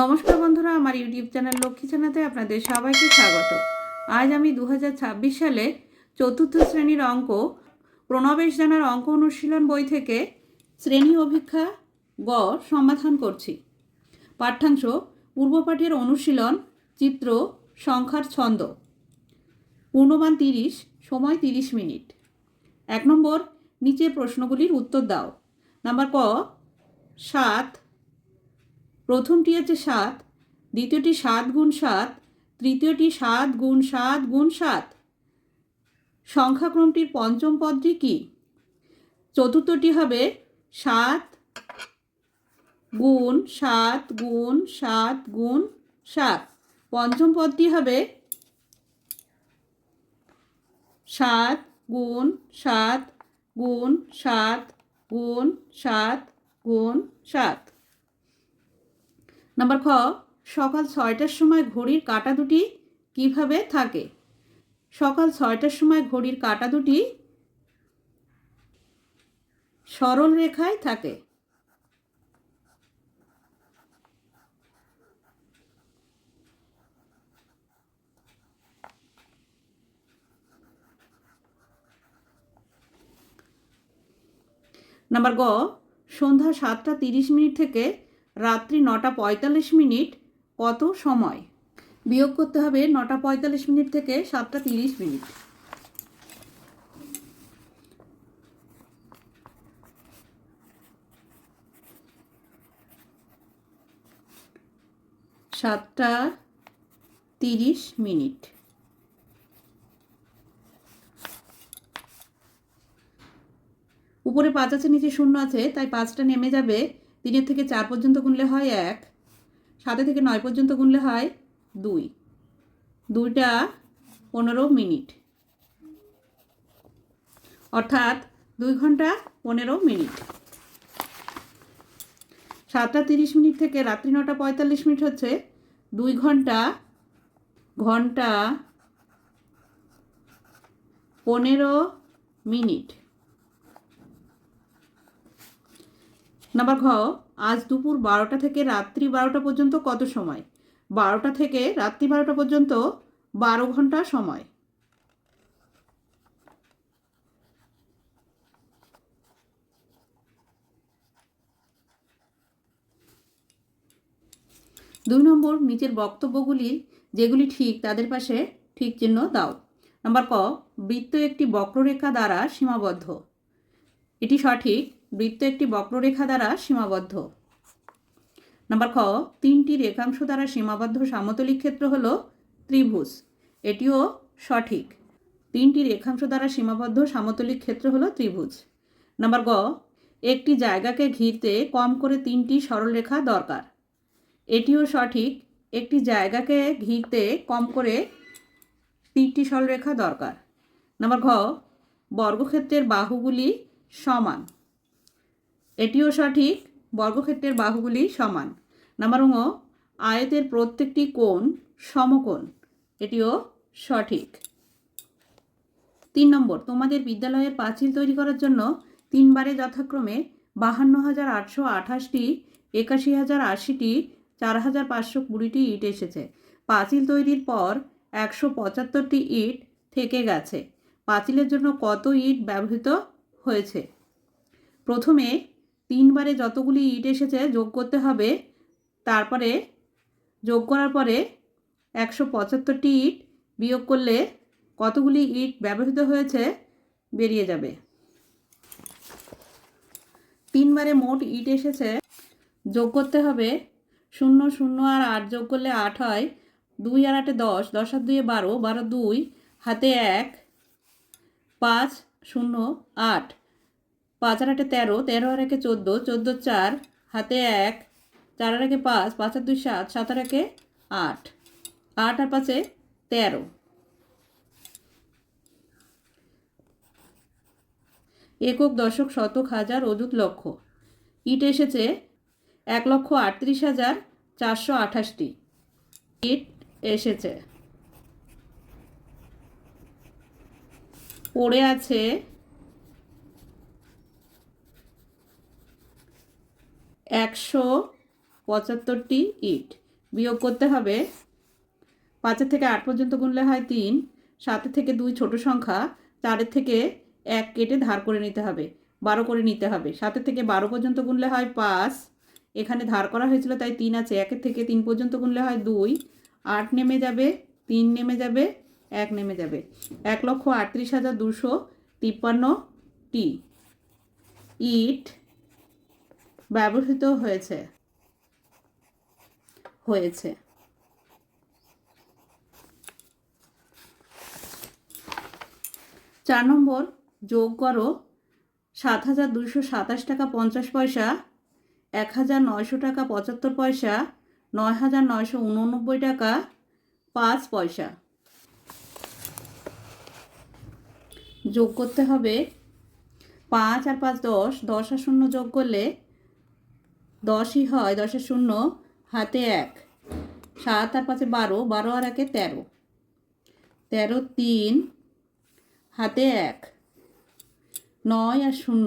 নমস্কার বন্ধুরা, আমার ইউটিউব চ্যানেল লক্ষ্মী চ্যানেলে আপনাদের সবাইকে স্বাগত। আজ আমি দু হাজার ছাব্বিশ সালে চতুর্থ শ্রেণির অঙ্ক, প্রণবেশ জানার অঙ্ক অনুশীলন বই থেকে শ্রেণি অভিক্ষা গ সমাধান করছি। পাঠ্যাংশ, পূর্বপাঠের অনুশীলন, চিত্র, সংখ্যার ছন্দ। পূর্ণমান তিরিশ, সময় তিরিশ মিনিট। এক নম্বর, নিচের প্রশ্নগুলির উত্তর দাও। নাম্বার ক, সাত প্রথমটি আছে সাত দ্বিতীয়টি সাত গুণ সাত তৃতীয়টি সাত গুণ সাত গুণ সাত সংখ্যাক্রমটির পঞ্চম পদটি কি চতুর্থটি হবে সাত গুণ সাত গুণ সাত গুণ সাত পঞ্চম পদটি হবে সাত গুণ সাত গুণ সাত গুণ সাত গুণ সাত নাম্বার খ, সকাল ছয়টার সময় ঘড়ির কাঁটা দুটি কীভাবে থাকে? সকাল ছয়টার সময় ঘড়ির কাঁটা দুটি সরল রেখায় থাকে। নাম্বার গ, সন্ধ্যা সাতটা তিরিশ মিনিট থেকে রাত্রি নটা পঁয়তাল্লিশ মিনিট কত সময়? বিয়োগ করতে হবে নটা পঁয়তাল্লিশ মিনিট থেকে সাতটা তিরিশ মিনিট। সাতটা তিরিশ মিনিট। উপরে পাঁচ আছে, নিচে শূন্য আছে, তাই পাঁচটা নেমে যাবে তিনের থেকে চার পর্যন্ত গুনলে হয় এক, সাতে থেকে নয় পর্যন্ত গুনলে হয় দুই। দুইটা পনেরো মিনিট। অর্থাৎ দুই ঘণ্টা পনেরো মিনিট। সাতটা তিরিশ মিনিট থেকে রাত্রি নটা পঁয়তাল্লিশ মিনিট হচ্ছে দুই ঘণ্টা ঘণ্টা পনেরো মিনিট। নাম্বার ঘ, আজ দুপুর বারোটা থেকে রাত্রি বারোটা পর্যন্ত কত সময়? বারোটা থেকে রাত্রি বারোটা পর্যন্ত বারো ঘণ্টা সময়। দুই নম্বর, নিচের বক্তব্যগুলি যেগুলি ঠিক তাদের পাশে ঠিক চিহ্ন দাও। নাম্বার ক, বৃত্ত একটি বক্ররেখা দ্বারা সীমাবদ্ধ। এটি সঠিক। বৃত্ত একটি বক্ররেখা দ্বারা সীমাবদ্ধ। নাম্বার খ, তিনটি রেখাংশ দ্বারা সীমাবদ্ধ সামতলিক ক্ষেত্র হল ত্রিভুজ। এটিও সঠিক। তিনটি রেখাংশ দ্বারা সীমাবদ্ধ সামতলিক ক্ষেত্র হল ত্রিভুজ। নাম্বার গ, একটি জায়গাকে ঘিরতে কম করে তিনটি সরলরেখা দরকার। এটিও সঠিক, একটি জায়গাকে ঘিরতে কম করে তিনটি সরলরেখা দরকার। নাম্বার ঘ, বর্গক্ষেত্রের বাহুগুলি সমান। এটিও সঠিক, বর্গক্ষেত্রের বাহুগুলি সমান। নাম্বার ঙ আয়তের প্রত্যেকটি কোণ সমকোণ, এটিও সঠিক। তিন নম্বর, তোমাদের বিদ্যালয়ের পাঁচিল তৈরি করার জন্য তিনবারে যথাক্রমে বাহান্ন হাজার আটশো আঠাশটি একাশি হাজার আশিটি চার হাজার পাঁচশো কুড়িটি ইট এসেছে। পাঁচিল তৈরির পর একশো পঁচাত্তরটি ইট থেকে গেছে। পাঁচিলের জন্য কত ইট ব্যবহৃত হয়েছে? প্রথমে তিনবারে যতগুলি ইট এসেছে যোগ করতে হবে, তারপরে যোগ করার পরে একশো পঁচাত্তরটি ইট বিয়োগ করলে কতগুলি ইট ব্যবহৃত হয়েছে বেরিয়ে যাবে। তিনবারে মোট ইট এসেছে যোগ করতে হবে শূন্য শূন্য আর আট যোগ করলে আট হয়। দুই আর আটে দশ দশ আর দুয়ে বারো বারো দুই, হাতে এক, পাঁচ, শূন্য, আট। পাঁচ আর আটে তেরো তেরো আর একে চোদ্দ চোদ্দ চার, হাতে এক, চার আর একে পাঁচ পাঁচ আর দুই সাত সাত আর একে আট আট আর পাঁচে তেরো। একক দশক শতক হাজার অযুত লক্ষ। ইট এসেছে এক লক্ষ আটত্রিশ হাজার চারশো আঠাশটি। ইট এসেছে। পড়ে আছে একশো পঁচাত্তরটি ইট। বিয়োগ করতে হবে পাঁচের থেকে আট পর্যন্ত গুনলে হয় তিন, সাতের থেকে দুই ছোট সংখ্যা, চারের থেকে এক কেটে ধার করে নিতে হবে, বারো করে নিতে হবে। সাতের থেকে বারো পর্যন্ত গুনলে হয় পাঁচ, এখানে ধার করা হয়েছিল তাই তিন আছে, একের থেকে তিন পর্যন্ত গুনলে হয় দুই, আট নেমে যাবে, তিন নেমে যাবে, এক নেমে যাবে। এক লক্ষ আটত্রিশ হাজার দুশো তিপ্পান্ন টি ইট ব্যবহৃত হয়েছে। হয়েছে। চার নম্বর, যোগ করো সাত হাজার দুশো সাতাশ টাকা পঞ্চাশ পয়সা, এক হাজার নয়শো টাকা পঁচাত্তর পয়সা, নয় হাজার নয়শো উননব্বই টাকা পাঁচ পয়সা। যোগ করতে হবে পাঁচ আর পাঁচ দশ দশ আর শূন্য যোগ করলে দশই হয় দশের শূন্য, হাতে এক। সাত আর পাঁচে বারো বারো আর একে তেরো। তেরো, তিন, হাতে এক। নয় আর শূন্য,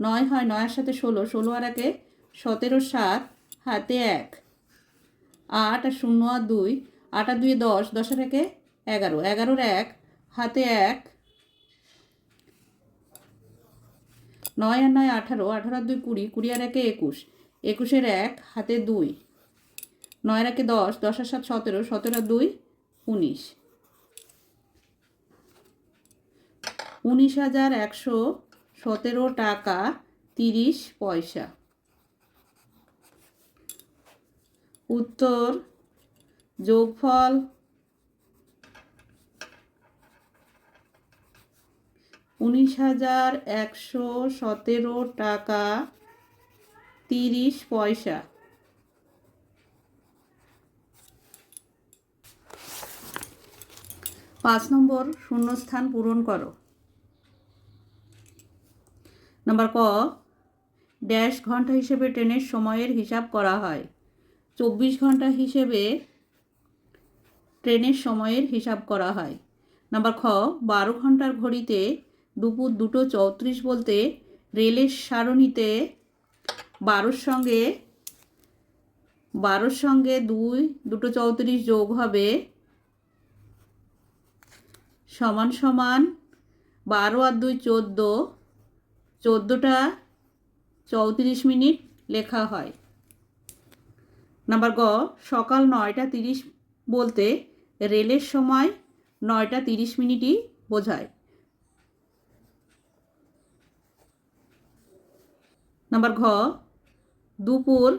নয় হয় নয়ের সাথে ষোলো ষোলো আর একে সতেরো, সাত, হাতে এক। আট আর শূন্য আর দুই, আট আর দুই দশ দশ আর একে এগারো। এগারোর এক, হাতে এক। নয় আর নয় আঠারো আঠারো আর দুই কুড়ি কুড়ি আর একে একুশ। একুশের এক, হাতে দুই। নয়ের একে দশ দশ আর সাত সতেরো সতেরো দুই, উনিশ। উনিশ হাজার একশো সতেরো টাকা, তিরিশ পয়সা। উত্তর, যোগফল উনিশ হাজার একশো সতেরো টাকা তিরিশ পয়সা। পাঁচ নম্বর, শূন্যস্থান পূরণ করো। নাম্বার ক, ড্যাশ ঘণ্টা হিসেবে ট্রেনের সময়ের হিসাব করা হয়। চব্বিশ ঘণ্টা হিসেবে ট্রেনের সময়ের হিসাব করা হয়। নাম্বার খ, বারো ঘণ্টার ঘড়িতে দুপুর দুটো চৌত্রিশ বলতে রেলের সারণীতে বারোর সঙ্গে বারোর সঙ্গে দুই, দুটো চৌত্রিশ যোগ হবে সমান সমান বারো আর দুই চোদ্দ। চোদ্দোটা চৌত্রিশ মিনিট লেখা হয়। নাম্বার গ, সকাল নয়টা তিরিশ বলতে রেলের সময় নয়টা তিরিশ মিনিটই বোঝায়। নাম্বার ঘ দুপুর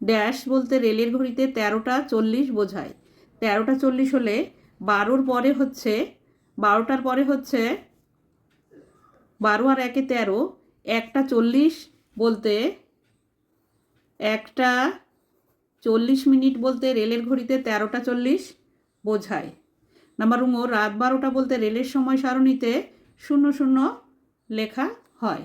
ড্যাশ বলতে রেলের ঘড়িতে তেরোটা চল্লিশ বোঝায়। তেরোটা চল্লিশ হলে বারোর পরে হচ্ছে, বারোটার পরে হচ্ছে বারো আর একে তেরো, একটা চল্লিশ বলতে একটা চল্লিশ মিনিট বলতে রেলের ঘড়িতে তেরোটা চল্লিশ বোঝায়। নাম্বার উমো, রাত বারোটা বলতে রেলের সময় সারণীতে শূন্য শূন্য লেখা হয়।